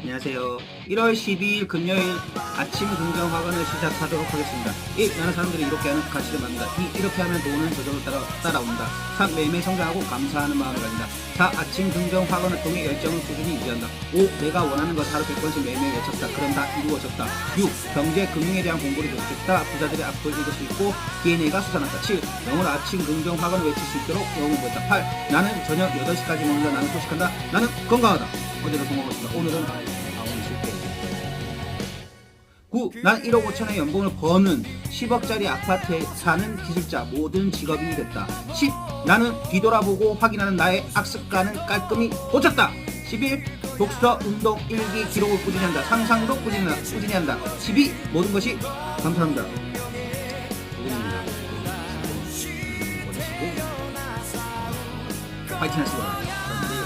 안녕하세요. 1월 12일 금요일 아침 긍정 화관을 시작하도록 하겠습니다. 1. 나는 사람들이 이렇게 하는 가치를 만든다. 2. 이렇게 하면 돈은 저절로 따라, 따라온다. 3. 매일매일 성장하고 감사하는 마음을 가진다. 4. 아침 긍정 화관 활동의 열정을 꾸준히 유지한다. 5. 내가 원하는 것 하루 100번씩 매일매일 외쳤다. 그럼 다 이루어졌다. 6. 경제, 금융에 대한 공부를 계속했다. 부자들의 앞을 읽을 수 있고 DNA가 수산한다. 7. 영어로 아침 긍정 화관을 외칠 수 있도록 영어 공부했다. 8. 나는 저녁 8시까지 먹는다. 나는 소식한다. 나는 건강하다. 어제도 성공했습니다. 오늘은 아, 오늘 실패. 9. 난 1억 5천의 연봉을 버는 10억짜리 아파트에 사는 기술자 모든 직업이 됐다. 10. 나는 뒤돌아보고 확인하는 나의 악습관을 깔끔히 고쳤다. 11. 독서, 운동, 일기, 기록을 꾸준히 한다. 상상도 꾸준히. 꾸준히 한다. 12. 모든 것이 감사합니다. 파이팅 하시기 바랍니다.